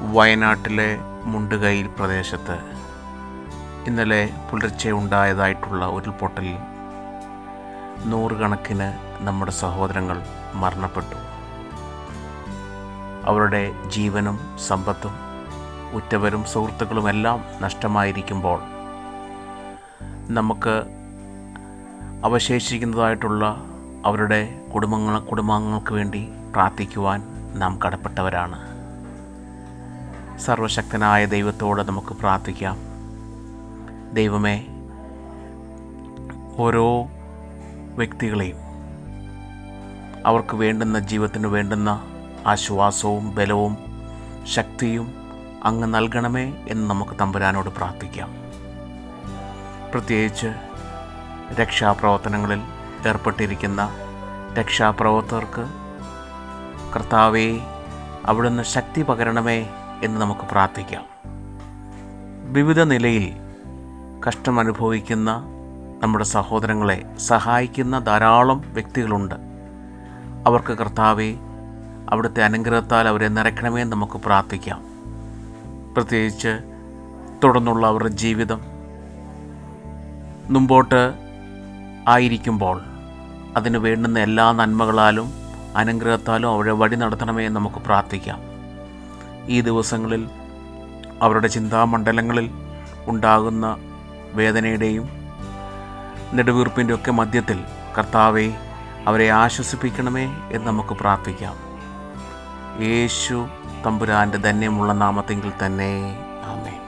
വയനാട്ടിലെ മുണ്ടുകയിൽ പ്രദേശത്ത് ഇന്നലെ പുലർച്ചെ ഉണ്ടായതായിട്ടുള്ള ഉരുൾപൊട്ടലിൽ നൂറുകണക്കിന് നമ്മുടെ സഹോദരങ്ങൾ മരണപ്പെട്ടു. അവരുടെ ജീവനും സമ്പത്തും ഉറ്റവരും സുഹൃത്തുക്കളുമെല്ലാം നഷ്ടമായിരിക്കുമ്പോൾ നമുക്ക് അവശേഷിക്കുന്നതായിട്ടുള്ള അവരുടെ കുടുംബങ്ങൾ കുടുംബാംഗങ്ങൾക്ക് വേണ്ടി പ്രാർത്ഥിക്കുവാൻ നാം കടപ്പെട്ടവരാണ്. സർവശക്തനായ ദൈവത്തോട് നമുക്ക് പ്രാർത്ഥിക്കാം. ദൈവമേ ഓരോ വ്യക്തികളെയും അവർക്ക് വേണ്ടുന്ന ജീവിതത്തിന് വേണ്ടുന്ന ആശ്വാസവും ബലവും ശക്തിയും അങ്ങ് നൽകണമേ എന്ന് നമുക്ക് തമ്പുരാനോട് പ്രാർത്ഥിക്കാം. പ്രത്യേകിച്ച് രക്ഷാപ്രവർത്തനങ്ങളിൽ ഏർപ്പെട്ടിരിക്കുന്ന രക്ഷാപ്രവർത്തകർക്ക് കർത്താവെ അവിടുന്ന് ശക്തി പകരണമേ എന്ന് നമുക്ക് പ്രാർത്ഥിക്കാം. വിവിധ നിലയിൽ കഷ്ടം അനുഭവിക്കുന്ന നമ്മുടെ സഹോദരങ്ങളെ സഹായിക്കുന്ന ധാരാളം വ്യക്തികളുണ്ട്. അവർക്ക് കർത്താവെ അവിടുത്തെ അനുഗ്രഹത്താൽ അവരെ നിറയ്ക്കണമേ നമുക്ക് പ്രാർത്ഥിക്കാം. പ്രത്യേകിച്ച് തുടർന്നുള്ള അവരുടെ ജീവിതം മുമ്പോട്ട് ആയിരിക്കുമ്പോൾ അതിന് വേണ്ടുന്ന എല്ലാ നന്മകളാലും അനുഗ്രഹത്താലും അവരെ വഴി നടത്തണമേ നമുക്ക് പ്രാർത്ഥിക്കാം. ഈ ദിവസങ്ങളിൽ അവരുടെ ചിന്താമണ്ഡലങ്ങളിൽ ഉണ്ടാകുന്ന വേദനയുടെയും നെടുവീർപ്പിന്റെ ഒക്കെ മധ്യത്തിൽ കർത്താവെ അവരെ ആശ്വസിപ്പിക്കണമേ എന്ന് നമുക്ക് പ്രാർത്ഥിക്കാം. യേശു തമ്പുരാന്റെ ധന്യമുള്ള നാമത്തെങ്കിൽ തന്നെ. ആമേൻ.